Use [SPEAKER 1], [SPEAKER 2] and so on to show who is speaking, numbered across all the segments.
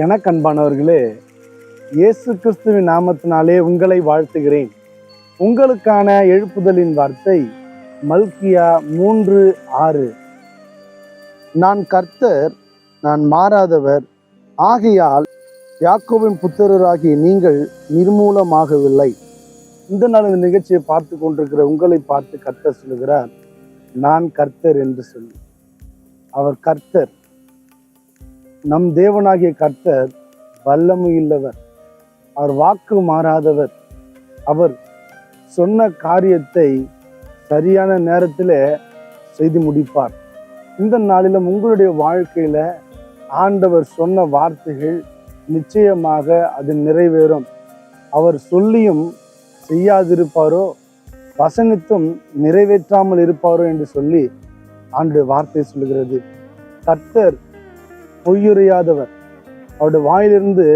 [SPEAKER 1] எனக்கன்பானவர்களே இயேசு கிறிஸ்துவின் நாமத்தினாலே உங்களை வாழ்த்துகிறேன். உங்களுக்கான எழுப்புதலின் வார்த்தை மல்கியா மூன்று ஆறு. நான் கர்த்தர் நான் மாறாதவர் ஆகையால் யாக்கோவின் புத்திரராகிய நீங்கள் நிர்மூலமாகவில்லை. இந்த நாள் இந்த நிகழ்ச்சியை பார்த்து கொண்டிருக்கிற உங்களை பார்த்து கர்த்தர் சொல்லுகிறார் நான் கர்த்தர் என்று சொல்லி. அவர் கர்த்தர். நம் தேவனாகிய கர்த்தர் வல்லமையுள்ளவர் அவர் வாக்கு மாறாதவர். அவர் சொன்ன காரியத்தை சரியான நேரத்தில் செய்து முடிப்பார். இந்த நாளிலும் உங்களுடைய வாழ்க்கையில் ஆண்டவர் சொன்ன வார்த்தைகள் நிச்சயமாக அது நிறைவேறும். அவர் சொல்லியும் செய்யாதிருப்பாரோ வசனித்தும் நிறைவேற்றாமல் இருப்பாரோ என்று சொல்லி ஆண்டு வார்த்தை சொல்கிறது கர்த்தர் பொய்யுரையாதவர் அவருடைய வாயிலிருந்து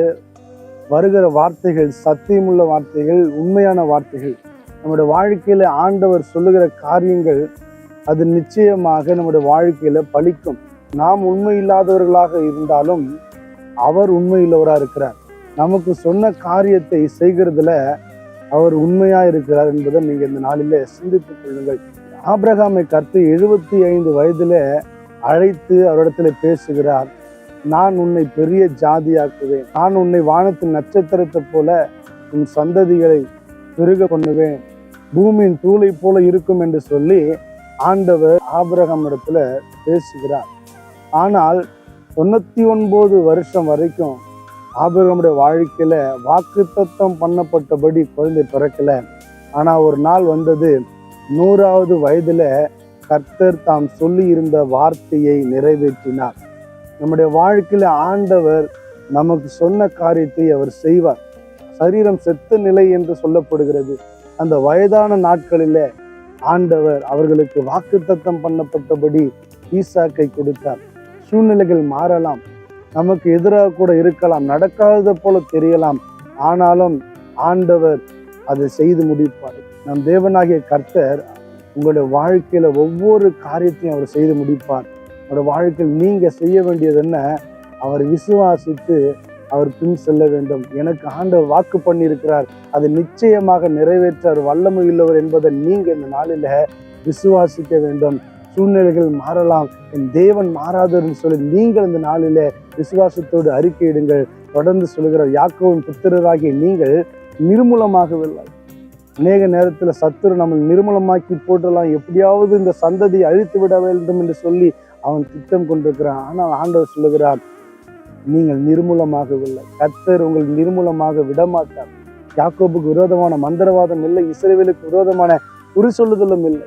[SPEAKER 1] வருகிற வார்த்தைகள் சத்தியமுள்ள வார்த்தைகள் உண்மையான வார்த்தைகள் நம்முடைய வாழ்க்கையில் ஆண்டவர் சொல்லுகிற காரியங்கள் அது நிச்சயமாக நம்முடைய வாழ்க்கையில் பலிக்கும் நாம் உண்மை இல்லாதவர்களாக இருந்தாலும் அவர் உண்மையுள்ளவராக இருக்கிறார். நமக்கு சொன்ன காரியத்தை செய்கிறதுல அவர் உண்மையாக இருக்கிறார் என்பதை நீங்கள் இந்த நாளில் சிந்தித்துக் கொள்ளுங்கள். ஆபிரகாமை கற்று எழுபத்தி ஐந்து வயதில் அழைத்து அவரிடத்துல பேசுகிறார். நான் உன்னை பெரிய ஜாதியாக்குவேன். நான் உன்னை வானத்தின் நட்சத்திரத்தை போல உன் சந்ததிகளை பெருக பண்ணுவேன். பூமியின் தூளை போல இருக்கும் என்று சொல்லி ஆண்டவர் ஆபிரகம் இடத்துல பேசுகிறார். ஆனால் தொண்ணூத்தி ஒன்பது வருஷம் வரைக்கும் ஆபிரகமுடைய வாழ்க்கையில வாக்குத்தத்தம் பண்ணப்பட்டபடி குழந்தை பிறக்கல. ஆனா ஒரு நாள் வந்தது நூறாவது வயதுல கர்த்தர் தாம் சொல்லி இருந்த வார்த்தையை நிறைவேற்றினார். நம்முடைய வாழ்க்கையில் ஆண்டவர் நமக்கு சொன்ன காரியத்தை அவர் செய்வார். சரீரம் செத்த நிலை என்று சொல்லப்படுகிறது. அந்த வயதான நாட்களில் ஆண்டவர் அவர்களுக்கு வாக்குத்தத்தம் பண்ணப்பட்டபடி ஈசாக்கை கொடுத்தார். சூழ்நிலைகள் மாறலாம். நமக்கு எதிராக கூட இருக்கலாம். நடக்காதது போல தெரியலாம். ஆனாலும் ஆண்டவர் அதை செய்து முடிப்பார். நம் தேவனாகிய கர்த்தர் உங்களுடைய வாழ்க்கையில ஒவ்வொரு காரியத்தையும் அவர் செய்து முடிப்பார். உங்களோட வாழ்க்கையில் நீங்க செய்ய வேண்டியது என்ன? அவர் விசுவாசித்து அவர் பின் செல்ல வேண்டும். எனக்கு ஆண்டவர் வாக்கு பண்ணியிருக்கிறார். அதை நிச்சயமாக நிறைவேற்றார். வல்லமை உள்ளவர் என்பதை நீங்க இந்த நாளில விசுவாசிக்க வேண்டும். சூழ்நிலைகள் மாறலாம். என் தேவன் மாறாதவர்னு சொல்லி நீங்கள் இந்த நாளில் விசுவாசத்தோடு அறிக்கையிடுங்கள் தொடர்ந்து சொல்கிறார் யாக்கோவின் புத்திரராகிய நீங்கள் நிர்மூலமாகவில்லை அநேக நேரத்தில் சத்துரு நம்ம நிர்மூலமாக்கி போட்டலாம் எப்படியாவது இந்த சந்ததியை அழித்து விட வேண்டும் என்று சொல்லி அவன் திட்டம் கொண்டிருக்கிறான். ஆனால் ஆண்டவர் சொல்லுகிறார் நீங்கள் நிர்மூலமாகவில்லை. கத்தர் உங்கள் நிர்மூலமாக விடமாட்டார். யாக்கோபுக்கு விரோதமான மந்திரவாதம் இல்லை இஸ்ரேவேலுக்கு விரோதமான குறி சொல்லுதலும் இல்லை.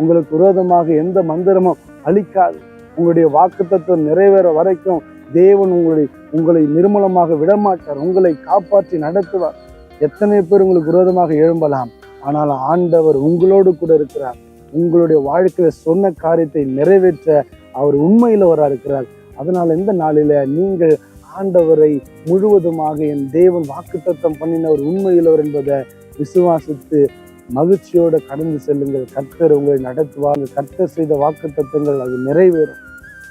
[SPEAKER 1] உங்களுக்கு விரோதமாக எந்த மந்திரமும் அழிக்காது உங்களுடைய வாக்குத்தத்தம் நிறைவேற வரைக்கும் தேவன் உங்களை உங்களை நிர்மூலமாக விடமாட்டார். உங்களை காப்பாற்றி நடத்துவார். எத்தனை பேர் உங்களுக்கு விரோதமாக எழும்பலாம்? ஆனால் ஆண்டவர் உங்களோடு கூட இருக்கிறார். உங்களுடைய வாழ்க்கையில சொன்ன காரியத்தை நிறைவேற்ற அவர் உண்மையிலவராக இருக்கிறார். அதனால இந்த நாளில நீங்கள் ஆண்டவரை முழுவதுமாக என் தேவன் வாக்குத்தத்தம் பண்ணினவர் உண்மையிலவர் என்பதை விசுவாசித்து மகிழ்ச்சியோட கடந்து செல்லுங்கள். கர்த்தர் உங்களை நடத்துவார். கர்த்தர் செய்த வாக்குத்தத்தங்கள் அது நிறைவேறும்.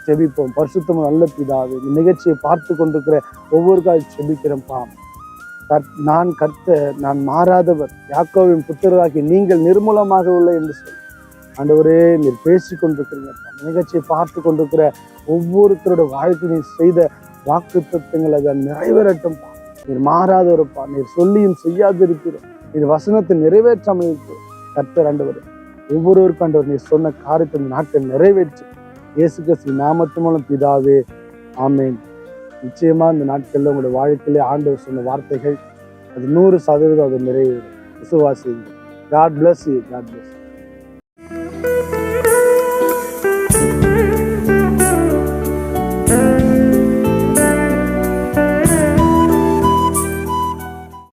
[SPEAKER 1] செபிப்போம் பரிசுத்தம் நல்ல பிதாவே இந்த நிகழ்ச்சியை பார்த்து கொண்டிருக்கிற ஒவ்வொரு கால் செபிக்கிறேன்ப்பா கர்த்- நான் கர்த்தர் நான் மாறாதவர். யாக்கோவின் புத்தராகி நீங்கள் நிர்மூலமாக உள்ள என்று சொல்லி ஆண்டவரே நீர் பேசி கொண்டிருக்கிறீங்கப்பா நிகழ்ச்சியை பார்த்து கொண்டிருக்கிற ஒவ்வொருத்தரோட வாழ்க்கை நீர் செய்த வாக்கு தத்துவங்கள் அதை நிறைவேறட்டும்பா. நீர் மாறாதவரப்பா. நீர் சொல்லியும் செய்யாதிருக்கிறோம். நீர் வசனத்தை நிறைவேற்றாமல் இருக்கிறோம் கர்த்தர் ஆண்டவர். ஒவ்வொருவருக்கும் ஆண்டவர் நீர் சொன்ன காரியத்தை நாட்டை நிறைவேற்றி. இயேசு கிறிஸ்து நாமத்து மூலம் பிதாவே ஆமேன். நிச்சயமா இந்த நாட்களில் உங்களுடைய வாழ்க்கையிலே ஆண்டவர் சொன்ன வார்த்தைகள் அது நூறு சதவீதம் அது நிறைவேறும். விசுவாசிங்க God bless you God bless